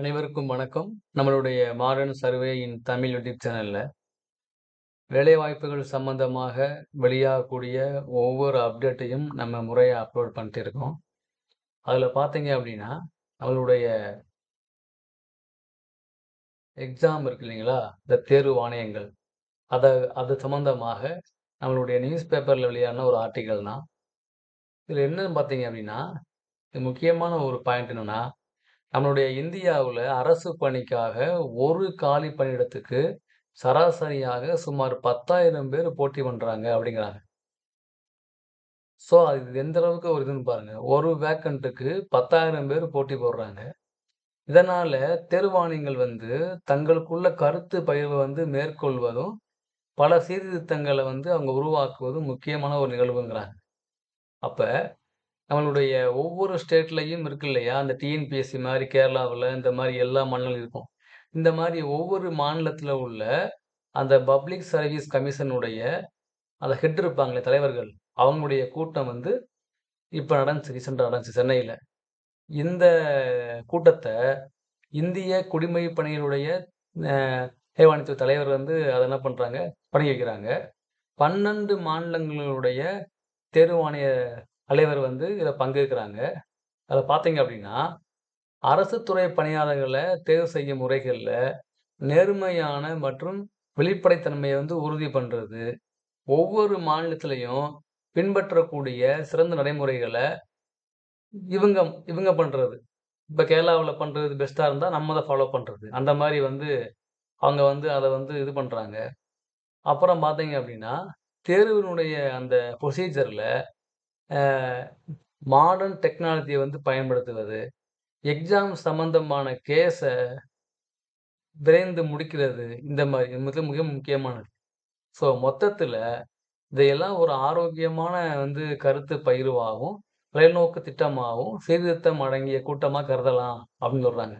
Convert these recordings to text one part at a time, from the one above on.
அனைவருக்கும் வணக்கம். நம்மளுடைய modern survey in Tamil YouTube சேனலில் வேலைவாய்ப்புகள் சம்பந்தமாக வெளியாகக்கூடிய ஒவ்வொரு அப்டேட்டையும் நம்ம முறையாக அப்லோட் பண்ணிட்டு இருக்கோம். அதில் பார்த்தீங்க அப்படின்னா, நம்மளுடைய எக்ஸாம் இருக்கு இல்லைங்களா? இந்த தேர்வு ஆணையங்கள். அதை அது சம்மந்தமாக நம்மளுடைய நியூஸ் பேப்பரில் வெளியான ஒரு ஆர்டிக்கல் தான். இதில் என்னன்னு பார்த்தீங்க அப்படின்னா, இது முக்கியமான ஒரு பாயிண்ட் என்னன்னா, நம்மளுடைய இந்தியாவில் அரசு பணிக்காக ஒரு காலி பணியிடத்துக்கு சராசரியாக சுமார் 10,000 பேர் போட்டி பண்ணுறாங்க அப்படிங்கிறாங்க. ஸோ, அது எந்த அளவுக்கு ஒரு இதுன்னு பாருங்கள் ஒரு வேக்கண்ட்டுக்கு பத்தாயிரம் பேர் போட்டி போடுறாங்க. இதனால் தேர்வாணையங்கள் வந்து தங்களுக்குள்ள கருத்து பயிர்வை வந்து மேற்கொள்வதும், பல சீர்திருத்தங்களை வந்து அவங்க உருவாக்குவதும் முக்கியமான ஒரு நிகழ்வுங்கிறாங்க. அப்போ நம்மளுடைய ஒவ்வொரு ஸ்டேட்லையும் இருக்கு இல்லையா? அந்த டிஎன்பிஎஸ்சி மாதிரி கேரளாவில் இந்த மாதிரி எல்லா மாநிலங்களும் இருக்கும். இந்த மாதிரி ஒவ்வொரு மாநிலத்தில் உள்ள அந்த பப்ளிக் சர்வீஸ் கமிஷனுடைய அந்த ஹெட் இருப்பாங்களே தலைவர்கள், அவங்களுடைய கூட்டம் வந்து இப்போ நடந்துச்சு. ரீசெண்டாக நடந்துச்சு சென்னையில் இந்த கூட்டத்தை இந்திய குடிமை பணிகளுடைய தேவானித்துவ தலைவர் வந்து அதை என்ன பண்ணுறாங்க பண்ணி வைக்கிறாங்க. 12 மாநிலங்களுடைய தேர்வாணைய தலைவர் வந்து இதில் பங்கேற்கிறாங்க. அதில் பார்த்தீங்க அப்படின்னா, அரசு துறை பணியாளர்களை தேர்வு செய்யும் முறைகளில் நேர்மையான மற்றும் வெளிப்படைத்தன்மையை வந்து உறுதி பண்ணுறது ஒவ்வொரு மாநிலத்திலையும் பின்பற்றக்கூடிய சிறந்த நடைமுறைகளை இவங்க இவங்க பண்ணுறது இப்போ கேரளாவில் பண்ணுறது பெஸ்ட்டாக இருந்தால் நம்ம அதை ஃபாலோ பண்ணுறது அந்த மாதிரி வந்து அவங்க வந்து அதை வந்து இது பண்ணுறாங்க அப்புறம் பார்த்தீங்க அப்படின்னா, தேர்வினுடைய அந்த ப்ரொசீஜரில் மாடர்ன் டெக்னாலஜியை வந்து பயன்படுத்துவது, எக்ஸாம் சம்பந்தமான கேஸை விரைந்து முடிக்கிறது, இந்த மாதிரி மிக மிக முக்கியமானது. ஸோ, மொத்தத்தில் இதையெல்லாம் ஒரு ஆரோக்கியமான வந்து கருத்து பகிர்வாவும், தொலைநோக்கு திட்டமாகவும் சீர்திருத்தம் அடங்கிய கூட்டமாக கருதலாம் அப்படின்னு சொல்கிறாங்க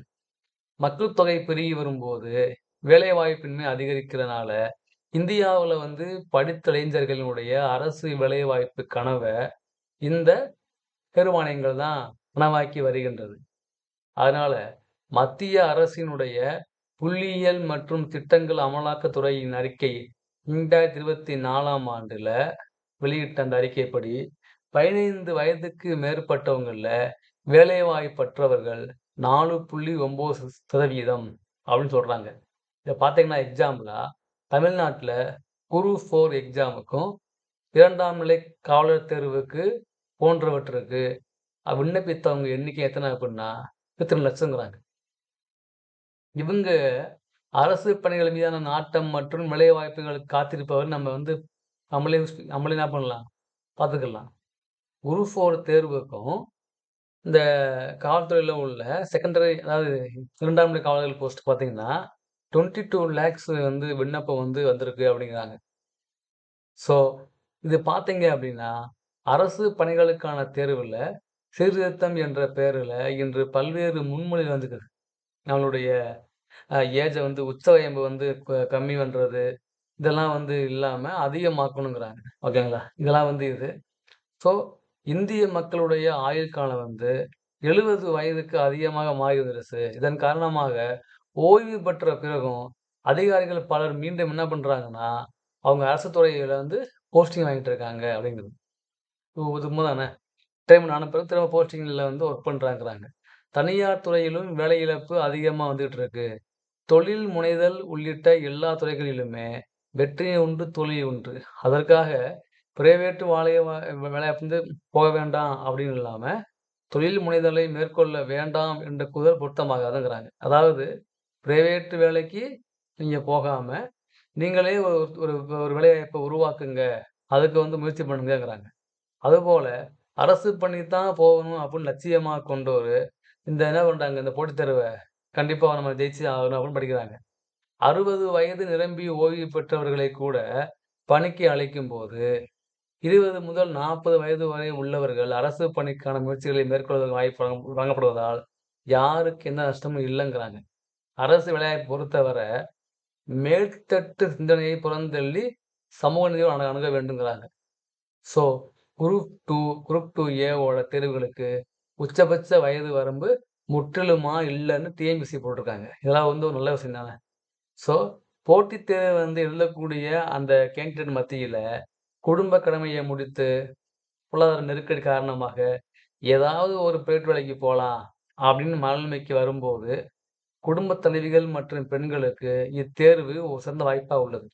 மக்கள் தொகை பெருகி வரும்போது, வேலைவாய்ப்பின்மை அதிகரிக்கிறனால, இந்தியாவில் வந்து படித்த இளைஞர்களினுடைய அரசு வேலைவாய்ப்பு கனவை இந்த தேர்வாணையங்கள் தான் உணவாக்கி வருகின்றது. அதனால மத்திய அரசினுடைய புள்ளியியல் மற்றும் திட்டங்கள் அமலாக்கத்துறையின் அறிக்கை ரெண்டாயிரத்தி இருபத்தி நாலாம் ஆண்டுல வெளியிட்ட அந்த அறிக்கைப்படி, 15 வயதுக்கு மேற்பட்டவங்களில் வேலைவாய்ப்பற்றவர்கள் 4.9% அப்படின்னு சொல்றாங்க. இதை பார்த்தீங்கன்னா எக்ஸாம்பிளாக தமிழ்நாட்டில் குரு ஃபோர் எக்ஸாமுக்கும், இரண்டாம் நிலை காவலர் தேர்வுக்கு போன்றவற்றுக்கு விண்ணப்பித்தவங்க எண்ணிக்கை எத்தனை அப்படின்னா, 22 லட்சங்கிறாங்க. இவங்க அரசு பணிகள் மீதான நாட்டம் மற்றும் வேலைவாய்ப்புகளுக்கு காத்திருப்பவர் நம்ம வந்து நம்மளே நம்மளே என்ன பண்ணலாம், பார்த்துக்கலாம். குரூப் ஃபோர் தேர்வுக்கும், இந்த காவல்துறையில் உள்ள செகண்டரி அதாவது இரண்டாம் நிலை காவலர்கள் போஸ்ட் பார்த்தீங்கன்னா, 22 லேக்ஸ் வந்து விண்ணப்பம் வந்து வந்திருக்கு அப்படிங்கிறாங்க. ஸோ, இது பார்த்தீங்க அப்படின்னா, அரசு பணிகளுக்கான தேர்வுல சீர்திருத்தம் என்ற பெயருல இன்று பல்வேறு முன்மொழிகள் வந்துக்குது நம்மளுடைய ஏஜை வந்து உச்சவயம்பு வந்து கம்மி பண்றது, இதெல்லாம் வந்து இல்லாம அதிகமாக்கணுங்கிறாங்க. ஓகேங்களா? இதெல்லாம் வந்து இது. ஸோ, இந்திய மக்களுடைய ஆயுள் காலம் வந்து 70 வயதுக்கு அதிகமாக மாறி வந்துருச்சு. இதன் காரணமாக ஓய்வு பெற்ற பிறகும் அதிகாரிகள் பலர் மீண்டும் என்ன பண்றாங்கன்னா, அவங்க அரசு துறையில வந்து போஸ்டிங் வாங்கிட்டு இருக்காங்க அப்படிங்கிறது. இது உண்ம தானே? ரிட்டயர்மென்ட் ஆன பிறகு திரும்ப போஸ்டிங்கில் வந்து ஒர்க் பண்ணுறாங்கிறாங்க தனியார் துறையிலும் வேலை இழப்பு அதிகமாக வந்துகிட்டு இருக்கு. தொழில் முனைதல் உள்ளிட்ட எல்லா துறைகளிலுமே வெற்றி உண்டு, தொழில் உண்டு. அதற்காக பிரைவேட்டு வாழைய வேலை வந்து போக வேண்டாம் அப்படின்னு இல்லாமல் தொழில் முனைதலை மேற்கொள்ள வேண்டாம் என்ற கூறல் பொருத்தமாகாதுங்கிறாங்க. அதாவது பிரைவேட்டு வேலைக்கு நீங்கள் போகாமல் நீங்களே ஒரு ஒரு வேலையை இப்போ உருவாக்குங்க. அதுக்கு வந்து முயற்சி பண்ணுங்கங்கிறாங்க. அதுபோல் அரசு பண்ணி தான் போகணும் அப்படின்னு லட்சியமாக கொண்டோரு, இந்த என்ன பண்ணுறாங்க இந்த போட்டித் தேர்வை கண்டிப்பாக நம்ம ஜெயிச்சு ஆகணும் அப்படின்னு படிக்கிறாங்க. 60 வயது நிரம்பி ஓய்வு பெற்றவர்களை கூட பணிக்கு அழைக்கும்போது, 20 முதல் 40 வயது வரை உள்ளவர்கள் அரசு பணிக்கான முயற்சிகளை மேற்கொள்வதற்கு வாய்ப்பு வழங்கப்படுவதால், யாருக்கு எந்த நஷ்டமும் இல்லைங்கிறாங்க. அரசு வேலைவாய்ப்ப பொறுத்தவரை மேல்தட்டு சிந்தனையை புறந்தள்ளி சமூக நிதி அணுக வேண்டுங்கிறாங்க. So, group two group two A ஓட தேர்வுகளுக்கு உச்சபட்ச வயது வரம்பு முற்றிலுமா இல்லைன்னு டிஎன்பிசி போட்டிருக்காங்க. இதெல்லாம் வந்து ஒரு நல்ல விஷயம் தானே! ஸோ, போட்டித் தேர்வு வந்து எழுதக்கூடிய அந்த கேண்டிடேட் மத்தியில் குடும்ப கடமையை முடித்து, பொருளாதார நெருக்கடி காரணமாக, ஏதாவது ஒரு பேட்டு வேலைக்கு போகலாம் அப்படின்னு மனநிலைமைக்கு வரும்போது, குடும்பத் தலைவிகள் மற்றும் பெண்களுக்கு இத்தேர்வு ஒரு சிறந்த வாய்ப்பாக உள்ளது.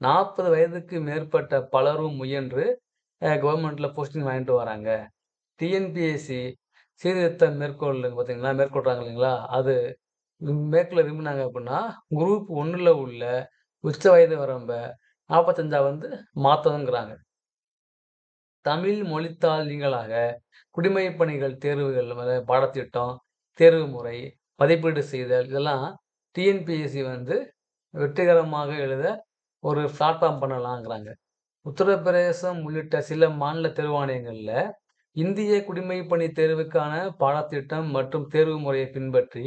40 வயதுக்கு மேற்பட்ட பலரும் முயன்று, கவர்மெண்ட்டில் போஸ்டிங் வாங்கிட்டு வராங்க. டிஎன்பிஎஸ்சி சீர்திருத்தம் மேற்கொள்ளுங்க பார்த்தீங்களா? மேற்கொள்றாங்க இல்லைங்களா? அது மேற்கொள்ள விரும்புனாங்க அப்படின்னா, குரூப் ஒன்றில் உள்ள உச்ச வயது வரம்ப 45ஆ வந்து மாத்தணுங்கிறாங்க. தமிழ் மொழித்தாள் நீங்களாக, குடிமைப் பணிகள் தேர்வுகள் பாடத்திட்டம், தேர்வு முறை, மதிப்பீடு செய்தல் இதெல்லாம் டிஎன்பிஎஸ்சி வந்து வெற்றிகரமாக எழுத ஒரு பிளாட்ஃபார்ம் பண்ணலாங்கிறாங்க. உத்தரப்பிரதேசம் உள்ளிட்ட சில மாநில தேர்வாணையங்களில் இந்திய குடிமை பணி தேர்வுக்கான பாடத்திட்டம் மற்றும் தேர்வு முறையை பின்பற்றி,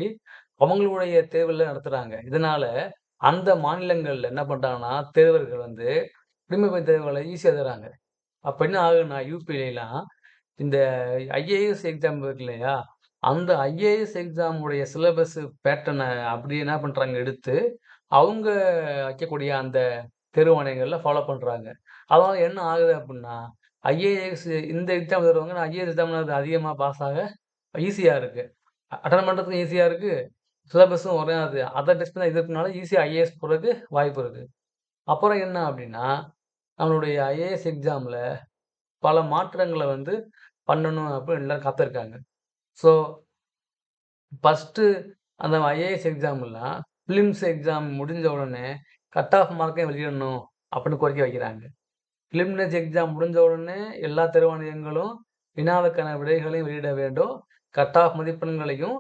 அவங்களுடைய தேர்வுல நடத்துகிறாங்க இதனால, அந்த மாநிலங்களில் என்ன பண்ணுறாங்கன்னா தேர்வர்கள் வந்து குடிமைப் பணி ஈஸியாக தராங்க அப்போ அப்ப என்ன ஆகுதுன்னா, யூபிலாம் இந்த ஐஏஎஸ் எக்ஸாம் இருக்கு இல்லையா? அந்த ஐஏஎஸ் எக்ஸாமுடைய சிலபஸ் பேட்டர்னை அப்படியே என்ன பண்ணுறாங்க எடுத்து, அவங்க வைக்கக்கூடிய அந்த தேர்வாணையங்களில் ஃபாலோ பண்ணுறாங்க அதனால் என்ன ஆகுது அப்படின்னா, ஐஏஎஸ் இந்த எக்ஸாம் எழுதுறவங்க ஐஏஎஸ் எக்ஸாம்ல அதிகமாக பாஸ் ஆக ஈஸியாக இருக்குது அட்டன் பண்ணுறதுக்கும் ஈஸியாக இருக்கு. சிலபஸும் ஒரே அது. அதர் டெஸ்ட் தான் இது இருக்கனால ஈஸியாக ஐஏஎஸ் போறதுக்கு வாய்ப்பு இருக்குது அப்புறம் என்ன அப்படின்னா, நம்மளுடைய ஐஏஎஸ் எக்ஸாமில் பல மாற்றங்களை வந்து பண்ணணும் அப்படின்னு எல்லோரும் காத்திருக்காங்க. ஸோ, ஃபஸ்ட்டு அந்த ஐஏஎஸ் எக்ஸாம்லாம் பிலிம்ஸ் எக்ஸாம் முடிஞ்ச உடனே கட் ஆஃப் மார்க்கையும் வெளியிடணும் அப்படின்னு கோரிக்கை வைக்கிறாங்க. பிலிமினரி எக்ஸாம் முடிஞ்ச உடனே எல்லா தேர்வாணையங்களும் வினாவுக்கான விடைகளையும் வெளியிட வேண்டும். கட் ஆஃப் மதிப்பெண்களையும்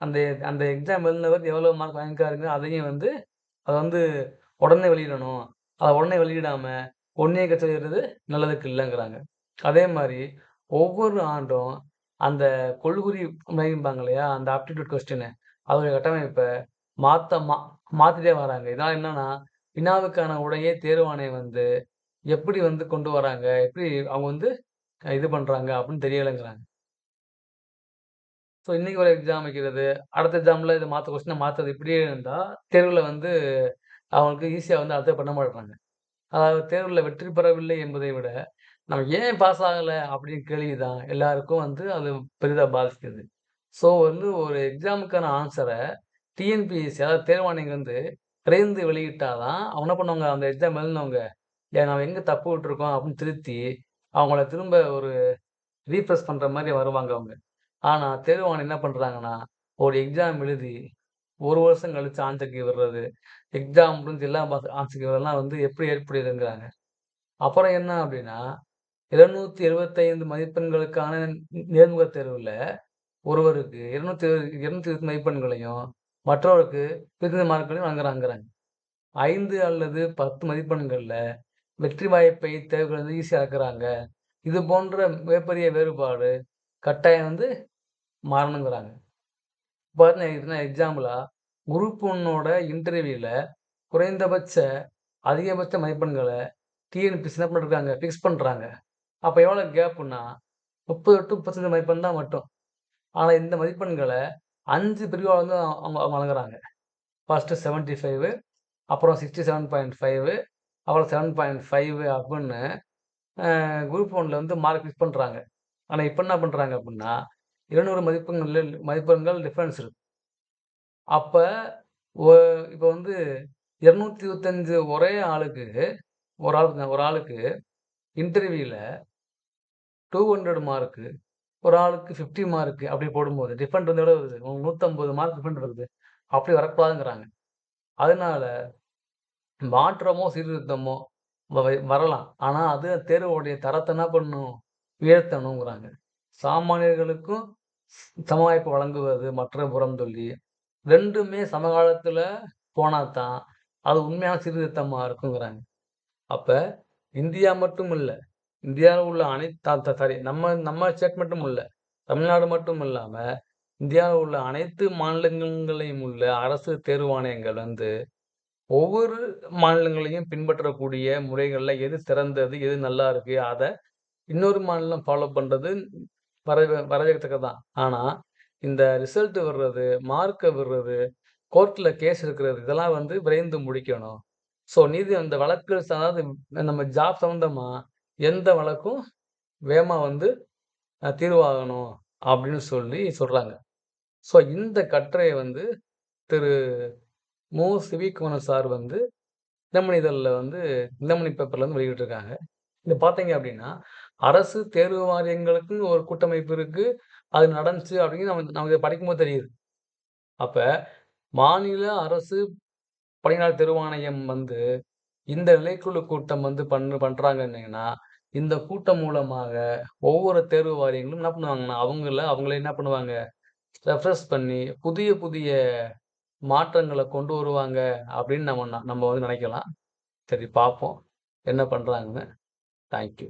அந்த அந்த எக்ஸாம் எழுதினவர் எவ்வளோ மார்க் வாங்கிக்காருங்க அதையும் வந்து அதை வந்து உடனே வெளியிடணும். அதை உடனே வெளியிடாமல் ஒன்றே கற்றுக்கிறது நல்லதுக்கு இல்லைங்கிறாங்க அதே மாதிரி ஒவ்வொரு ஆண்டும் அந்த கொள்குறி அமைப்பாங்க இல்லையா? அந்த ஆப்டிடியூட் கொஸ்டின் அதோடைய கட்டமைப்பை மாற்ற மா மாற்றிட்டே வராங்க. இதனால் என்னன்னா, வினாவுக்கான உடையே தேர்வாணையம் வந்து எப்படி வந்து கொண்டு வராங்க? எப்படி அவங்க வந்து இது பண்றாங்க அப்படின்னு தெரியலங்கிறாங்க. ஸோ, இன்னைக்கு ஒரு எக்ஸாம் வைக்கிறது, அடுத்த எக்ஸாம்ல இத மாத்த கொஸ்டின மாத்துறது இப்படியே இருந்தா, தேர்வுல வந்து அவங்களுக்கு ஈஸியா வந்து அத பண்ண மாட்றாங்க. அதாவது தேர்வுல வெற்றி பெறவில்லை என்பதை விட, நம்ம ஏன் பாஸ் ஆகல அப்படின்னு கேள்வி தான் எல்லாருக்கும் வந்து அது பெரிதா பாதிக்குது. ஸோ, வந்து ஒரு எக்ஸாமுக்கான ஆன்ஸர டிஎன்பிஎஸ்சி அதாவது தேர்வாணையம் வந்து விரைந்து வெளியிட்டா தான், அவங்க என்ன பண்ணுவாங்க, அந்த எக்ஸாம் எழுதினவங்க, "ஏன் நம்ம எங்கே தப்பு விட்டுருக்கோம்?" அப்படின்னு திருத்தி, அவங்கள திரும்ப ஒரு ரீஃப்ரெஷ் பண்ணுற மாதிரி வருவாங்க அவங்க. ஆனால் தேர்வாணையம் என்ன பண்ணுறாங்கன்னா ஒரு எக்ஸாம் எழுதி ஒரு வருஷம் கழித்து ஆன்சருக்கு விடுறது, எக்ஸாம் முடிஞ்சு எல்லாம் ஆன்சருக்கு ஆன்சர் வந்து எப்படி ஏற்படுதுங்கிறாங்க அப்புறம் என்ன அப்படின்னா, 275 மதிப்பெண்களுக்கான நேர்முக தேர்வில் ஒருவருக்கு 200 220 மதிப்பெண்களையும், மற்றவருக்கு பிரிந்த மார்க்களையும் வாங்குறாங்கிறாங்க ஐந்து அல்லது பத்து மதிப்பெண்களில் வெற்றி வாய்ப்பை தேவைகளை வந்து ஈஸியாக இருக்கிறாங்க இது போன்ற மிகப்பெரிய வேறுபாடு கட்டாயம் வந்து மாறணுங்கிறாங்க. பார்த்தீங்கன்னா எக்ஸாம்பிளாக குரூப் ஒன்னோட இன்டர்வியூவில் குறைந்தபட்ச, அதிகபட்ச மதிப்பெண்களை டிஎன்பிசி என்ன பண்ணிருக்காங்க, ஃபிக்ஸ் பண்ணுறாங்க அப்போ எவ்வளோ கேப்னா 30 டூ 35 மதிப்பெண் தான் மட்டும். ஆனால் இந்த மதிப்பெண்களை அஞ்சு பிரிவாக வந்து அவங்க அவங்க வழங்குறாங்க. ஃபர்ஸ்ட்டு 75 அப்புறம் 67.5 அப்புறம் 7.5 அப்படின்னு குரூப் ஒன்ல வந்து மார்க் ஃபிக்ஸ் பண்ணுறாங்க ஆனால் இப்போ என்ன பண்ணுறாங்க அப்படின்னா, 200 மதிப்பெண்கள் மதிப்பெண்கள் டிஃப்ரென்ஸ் இருக்கு. அப்போ இப்போ வந்து வந்து 225 ஒரே ஆளுக்கு ஒரு ஆளுக்கு ஒரு ஆளுக்கு இன்டர்வியூவில் டூ ஹண்ட்ரட் மார்க்கு, ஒரு ஆளுக்கு ஃபிஃப்டி மார்க்கு அப்படி போடும்போது டிஃபெண்ட் வந்து எவ்வளோ வருது? 150 மார்க் டிஃபெண்ட் வருது. அப்படி வரக்கூடாதுங்கிறாங்க. அதனால மாற்றமோ, சீர்திருத்தமோ வ வரலாம். ஆனால் அது தேர்வோடைய தரத்தை என்ன பண்ணும் உயர்த்தணுங்கிறாங்க. சாமானியர்களுக்கும் சமவாய்ப்பு வழங்குவது மற்ற புறம் சொல்லி ரெண்டுமே சமகாலத்தில் போனால் தான், அது உண்மையான சீர்திருத்தமாக இருக்குங்கிறாங்க. அப்போ இந்தியா மட்டும் இல்லை இந்தியாவில் உள்ள அனைத்து சாரி நம்ம நம்ம ஸ்டேட் மட்டும் இல்லை தமிழ்நாடு மட்டும் இல்லாமல் இந்தியாவில் உள்ள அனைத்து மாநிலங்களையும் உள்ள அரசு தேர்வாணையங்கள் வந்து, ஒவ்வொரு மாநிலங்களையும் பின்பற்றக்கூடிய முறைகள்ல எது சிறந்தது, எது நல்லா இருக்கு, அதை இன்னொரு மாநிலம் ஃபாலோ பண்றது வரவே வரவேற்கத்தக்கது தான். ஆனா, இந்த ரிசல்ட் வர்றது, மார்க்கை விடுறது, கோர்ட்ல கேஸ் இருக்கிறது இதெல்லாம் வந்து விரைந்து முடிக்கணும். ஸோ நீதி அந்த வழக்கு அதாவது நம்ம ஜாப் சம்மந்தமா எந்த வழக்கும் வேகமாக வந்து தீர்வாகணும் அப்படின்னு சொல்லி சொல்றாங்க. ஸோ இந்த கட்டுரையை வந்து திரு மோ சிவிக்குமரன் சார் வந்து தினமணி இதழில் வந்து தினமணி பேப்பரில் வந்து வெளியிட்டிருக்காங்க. இங்க பார்த்தீங்க அப்படின்னா, அரசு தேர்வு வாரியங்களுக்குன்னு ஒரு கூட்டமைப்பு இருக்கு. அது நடந்துச்சு அப்படின்னு நம்ம நமக்கு படிக்கும்போது தெரியுது. அப்போ மாநில அரசு பணியாளர் தேர்வாணையம் வந்து இந்த நிலைக்குழு கூட்டம் வந்து பண்ணு பண்றாங்கன்னீங்கன்னா, இந்த கூட்டம் மூலமாக ஒவ்வொரு தேர்வு வாரியங்களும் என்ன பண்ணுவாங்கன்னா, அவங்கள அவங்களே என்ன பண்ணுவாங்க, ரெஃப்ரெஷ் பண்ணி புதிய புதிய மாற்றங்களை கொண்டு வருவாங்க அப்படின்னு நம்ம நம்ம வந்து நினைக்கலாம். சரி பார்ப்போம். என்ன பண்ணுறாங்கன்னு தேங்க் யூ.